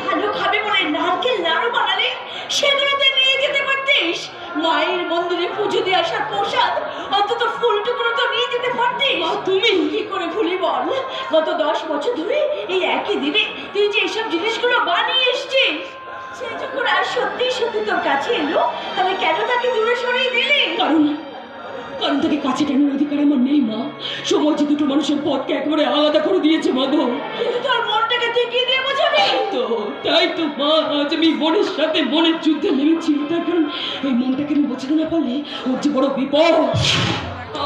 ভালো খাবে বলে নারকেল নাড়ু বানালে সেগুলোতে নিয়ে যেতে পারতিস? মায়ের মন্দিরে পুজো দিয়ে আসার প্রসাদ অন্তত ফুল টুকরো তো নিয়ে যেতে পারতিস? তুমি কি করে ভুলি বল? গত দশ বছর ধরে এই একই দিনে তুই যে এসব জিনিসগুলো বানিয়ে এসছিস সে যখন আর সত্যি সত্যি তোর কাছে এলো তাহলে কেন তাকে দূরে সরিয়ে দিলি? কারণ কারণ তাকে কাছে টানার অধিকার আমার নেই মা। সময় যে দুটো মানুষের পথকে একেবারে আলাদা করে দিয়েছে মা গো কিন্তু তোর মনটাকে তুই কি দিয়ে তো তাই তো মা আজ আমি মনের সাথে মনের যুদ্ধে নেমেছি তার কারণ এই মনটাকে আমি বোঝাতে না পারলে ওর যে বড় বিপদ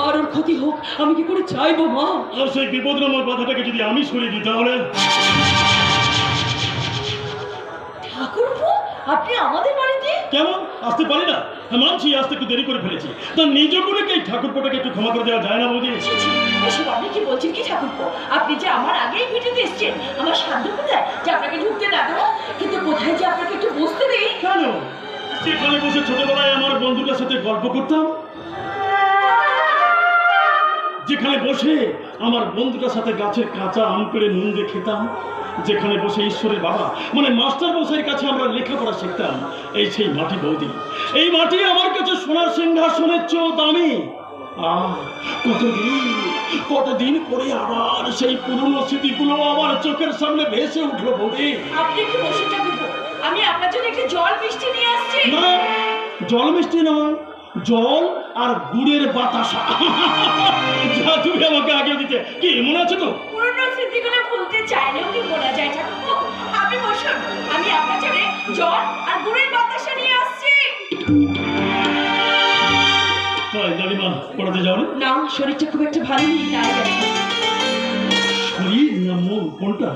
আর ওর ক্ষতি হোক আমি কি করে চাইব মা? আর সেই বিপদনাময় বাধাটাকে যদি আমি সরিয়ে দিই তাহলে? ঠাকুরপো আপনি আমাদের বাড়িতে? কেমন আসতে পারি না। হ্যাঁ, মানছি আসতে একটু দেরি করে ফেলেছি। তার নিজ করে কে এই ঠাকুরপোটাকে একটু ক্ষমা করে দেওয়া যায় না বৌদি এসব আপনি কি বলছেন কি ঠাকুরপো? আপনি যে আমার আগেই ভিডিওতে এসছেন আমার সাধ্য কোথায় যে আপনাকে ঢুকতে না দেবো কিন্তু কোথায় যে আপনাকে একটু বসতে দেই? কেন? সেখানে বসে ছোটবেলায় আমার বন্ধুটার সাথে গল্প করতাম যেখানে বসে আমার বন্ধুটার সাথে গাছের কাঁচা আম করে নুন দিয়ে খেতাম যেখানে বসে ঈশ্বরের বাবা মানে মাস্টার মশাইয়ের কাছে আমরা লেখাপড়া শিখতাম এই সেই মাটি বৌদি। এই মাটি আমার কাছে সোনার সিংহাসনের চেয়েও দামি। আহ কতদিন কতদিন পরে আবার সেই পুরনো স্মৃতিগুলো আমার চোখের সামনে ভেসে উঠল বৌদি। আপনি একটু বসে ঠাকুরপো। আমি আপনার জন্য একটু জল মিষ্টি নিয়ে আসছি। জল মিষ্টি নয়। জল আর গুড়ের বাতাসা। যা তুমি আমাকে আগে দিতে। কি মনে আছে তো? পুরনো স্মৃতিগুলো ভুলতে চাইলেও কি বলা যায় আপনি বসুন আমি আপনার জন্য জল আর গুড়ের বাতাসা নিয়ে আসছি। তাই দাদিমা পড়াতে যাও না? না শরীরটা খুব একটা ভালো নেই তাই। শরীর না মন কোনটা?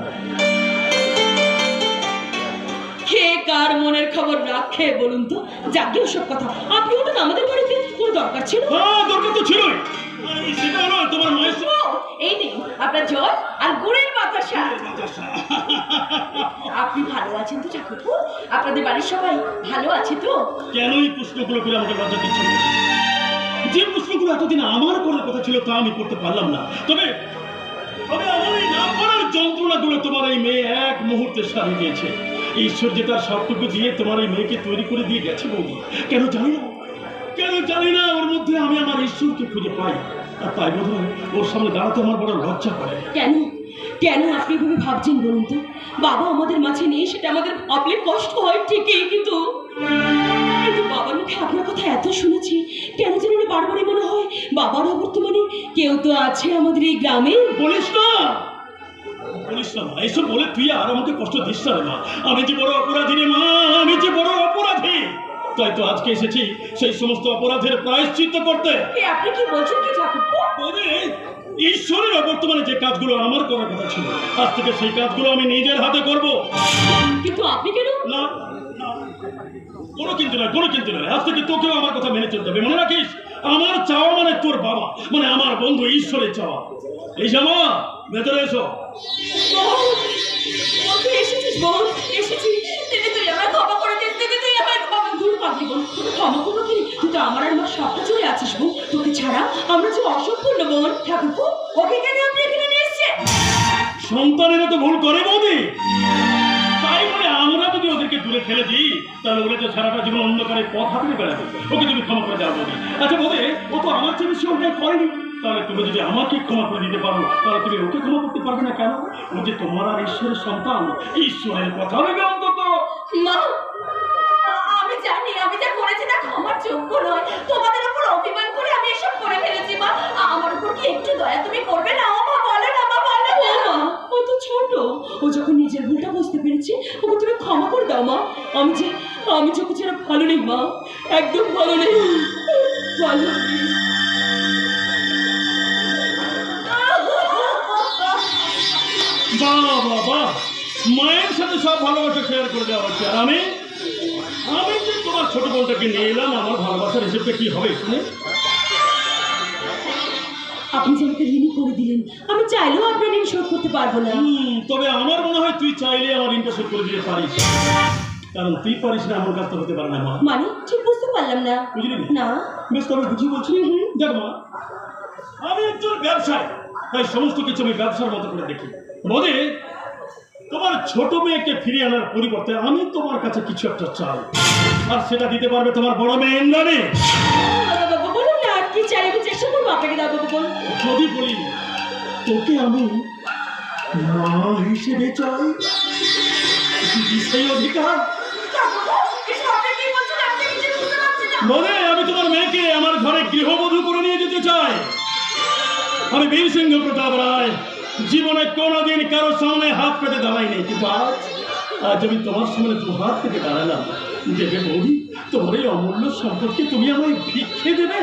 খবর রাখে বলুন তো যাকে ওসব কথা। আপনি ওটা আমাদের বাড়িতে কোনো দরকার ছিল? দরকার তো ছিলই। এই সেটা তোমার এই নিন আপনার জল আর গুড়ের বাতাসা। আপনি ভালো আছেন তো আপনাদের বাড়ির সবাই ভালো আছে তো? কেন এই প্রশ্নগুলো করে আমাকে লজ্জা দিচ্ছ? যে প্রশ্নগুলো এতদিন আমার করার কথা ছিল তা আমি করতে পারলাম না। তবে তবে আমার এই না যন্ত্রণাগুলো তোমার এই মেয়ে এক মুহূর্তে সারিয়ে দিয়েছে। ঈশ্বর যে তার সবটুকু দিয়ে তোমার এই মেয়েকে তৈরি করে দিয়ে গেছে বৌদি। কেন জানি না? কেন জানি না? ওর মধ্যে আমি আমার ঈশ্বরকে খুঁজে পাই। আর তাই বোধ ওর সামনে দাঁড়াতে আমার বড় লজ্জা করে। কেন? কেন আপনি এভাবে ভাবছেন বলুন তো? বাবা আমাদের মাঝে নেই সেটা আমাদের ভাবলে কষ্ট হয় ঠিকই কিন্তু কিন্তু বাবার মুখে আপনার কথা এত শুনেছি কেন যেন বারবারই মনে হয় বাবার অবর্তমানে কেউ তো আছে আমাদের এই গ্রামে। বলিস না! বলিস না মা এসব বলে তুই আর আমাকে কষ্ট দিস না মা। আমি যে বড় অপরাধী রে মা আমি যে বড় অপরাধী। তাই তো আজকে এসেছি সেই সমস্ত অপরাধের প্রায়শ্চিত্ত করতে। আপনি কি বলছেন কি ঠাকুরপো? বলে, ঈশ্বরের অবর্তমানে যে কাজগুলো আমার করার কথা ছিল আজ থেকে সেই কাজগুলো আমি নিজের হাতে করব। কিন্তু আপনি কেন? না না, কোনো কিন্তু নয় কোনো কিন্তু নয়। আজ থেকে তোকেও আমার কথা মেনে চলতে হবে। মনে রাখিস? আমার চাওয়া মানে তোর বাবা মানে আমার বন্ধু ঈশ্বরের চাওয়া। এই জামা ভেতরে এসো। বল, তুই এসেছিস বল এসেছিস। দিদি তুই আমার ক্ষমা করে দিস দিদি তুই আমার ক্ষমা দূর পাগলি বোন ক্ষমা করব কি? তুই তো আমার আর আমার সবটা চলে আছিস তোকে ছাড়া আমরা যে অসম্পূর্ণ বোন ঠাকুরপো ওকে কেন আপনি এখানে নিয়ে এসছেন? সন্তানেরা তো ভুল করে বৌদি। যদি দূরে ফেলে দিই তাহলে ওরা তো সারাটা জীবন অন্ধকারে পথ হাতে বেড়াবে। ওকে তুমি ক্ষমা করে দাও বৌদি আচ্ছা বৌদি ও তো আমার চেয়ে বেশি অন্যায় করেনি। তাহলে তুমি যদি আমাকে ক্ষমা করে দিতে পারো তাহলে তুমি ওকে ক্ষমা করতে পারবে না কেন? ও যে তোমার আর ঈশ্বরের সন্তান ঈশ্বরের কথা ভেবে অন্তত। মা আমি জানি আমি যা করেছি তা ক্ষমার যোগ্য নয়। তোমাদের উপর অভিমান করে আমি এসব করে ফেলেছি মা। আমার উপর কি একটু দয়া তুমি করবে না? ও মা বলো না মা বলো না। ও তো ছোট। ও যখন নিজের ভুলটা বুঝতে পেরেছে। ওকে তুমি ক্ষমা করে দাও, মা। আমি যে আমি যে ওকে ছাড়া ভালো নেই, মা। একদম ভালো নেই। ভালো মায়ের সাথে সব ভালোবাসা শেয়ার করে দেওয়া হচ্ছে। আর আমি আমি যে তোমার ছোট বোনটাকে নিয়ে এলাম, আমার ভালোবাসার হিসেবটা কি হবে শুনে? আপনি যে আমাকে ঋণী করে দিলেন আমি চাইলেও আপনার ঋণ শোধ করতে পারব না। তবে আমার মনে হয় তুই চাইলে আমার ঋণটা শোধ করে দিতে পারিস। কারণ তুই পারিস না আমার কাছ হতে পারে না মা। মানে? ঠিক বুঝতে পারলাম না। বুঝলি না? বেশ তবে বুঝি বলছি। দেখ মা আমি একজন ব্যবসায়ী তাই সমস্ত কিছু আমি ব্যবসার মতো করে দেখি। বলে তোমার ছোট মেয়েকে ফিরিয়ে আনার পরিবর্তে আমি তোমার কাছে কিছু একটা চাই। আর সেটা দিতে পারবে তোমার বড় মেয়ে ইন্দ্রাণী আপনাকে যদি বলি তোকে আমি মা হিসেবে চাই সেই অধিকার এসব আপনি কি বলছেন আপনি কিছু বুঝতে পারছেন না বলে আমি তোমার মেয়েকে আমার ঘরে গৃহবধূ করে নিয়ে যেতে চাই। আমি বীর সিংহ প্রতাপ রায়। জীবনে কোনোদিন কারোর সামনে হাত পেতে দাঁড়াইনি। কিন্তু আজ আজ আমি তোমার সামনে দু হাত পেতে দাঁড়ালাম। বৌদি, তোমার অমূল্য সম্পদকে তুমি আমায় ভিক্ষে দেবে?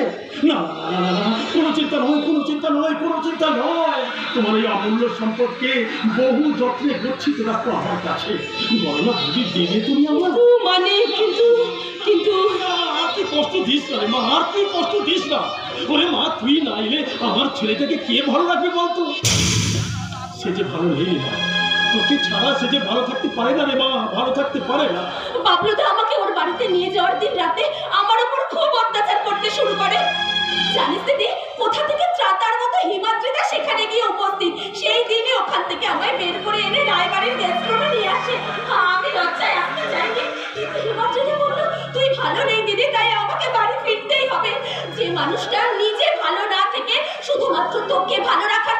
না না না না না কোনো চিন্তা নয় কোনো চিন্তা নয় কোনো চিন্তা নয়। তোমার এই অমূল্য সম্পদকে বহু যত্নে গচ্ছিত রাখো আমার কাছে। বলো না দেবে তুমি আমার মানে কিন্তু কিন্তু আর তুই কষ্ট দিস না রে মা আর তুই কষ্ট দিস না। ওরে মা তুই না এলে আমার ছেলেটাকে কে ভালো রাখবে বলতো? সে যে ভালো নেই মা তোকে ছাড়া সে যে ভালো থাকতে পারে না রে মা, ভালো থাকতে পারে না। বাবলু তো আমাকে ওর বাড়িতে নিয়ে যাওয়ার দিন রাতে আমার উপর খুব অত্যাচার করতে শুরু করে। জানিস দিদি, কোথা থেকে ত্রাতার মতো হিমাদ্রিতা সেখানে গিয়ে উপস্থিত? সেই দিনই ওখান থেকে আমায় বের করে এনে রায়বাড়ির গেস্ট রুমে নিয়ে আসে। আমি লজ্জায় আসতে চাইনি হিমাদ্রিতা বলল, তুই ভালো নেই দিদি, তাই আমাকে বাড়ি ফিরতেই হবে। যে মানুষটা নিজে ভালো না থেকে শুধুমাত্র তোকে ভালো রাখার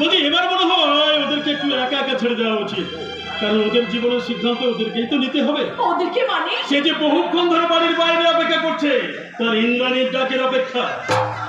বৌদি এবার মনে হয় ওদেরকে একটু একা একা ছেড়ে দেওয়া উচিত কারণ ওদের জীবনের সিদ্ধান্ত ওদেরকেই তো নিতে হবে। ওদেরকে মানে? সে যে বহুক্ষণ ধরে বাড়ির বাইরে অপেক্ষা করছে তার ইন্দ্রাণীর ডাকের অপেক্ষা।